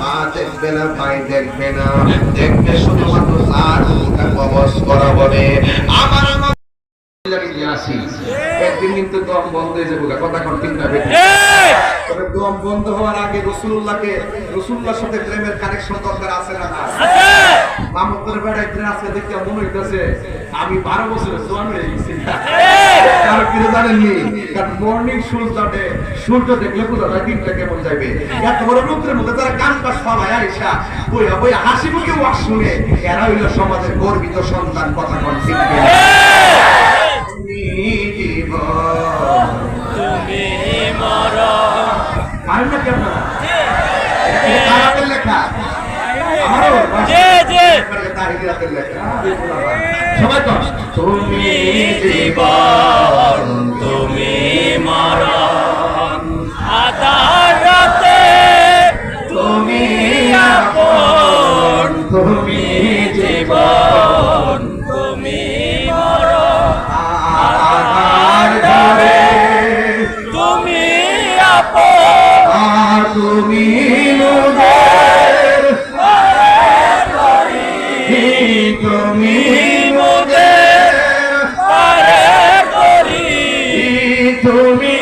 মা দেখবে না ভাই দেখবে না। দেখবে শুধুমাত্র তার মুখটা কবজ করা বলে আমার মা একদিন কিন্তু দম বন্ধ হয়ে যাবে কথা কোন ঠিক না তবে দম বন্ধ হওয়ার আগে রসুল্লাহকে রসুল্লাহর সাথে প্রেমের কানেকশন দরকার আছে না না বেড়ায় ট্রেন আজকে দেখতে মনে হইতেছে আমি বারো বছরের জোয়ান হয়ে গেছি। কারণ জানেননি? মর্নিং সূর্যটা সূর্য দেখলে বোঝা যায় দিনটা কেমন যাবে এত বড় মধ্যে তারা পাশ সবাই আইসা বইয়া বইয়া হাসি মুখে শুনে এরা হইল সমাজের গর্বিত সন্তান কথা কন পারেন নাকি আপনারা? হাতের লেখা? লেখা। সবাই কর। তুমি জীবন তুমি জীবন তুমি তুমি আপন আর তুমি তুমি তুমি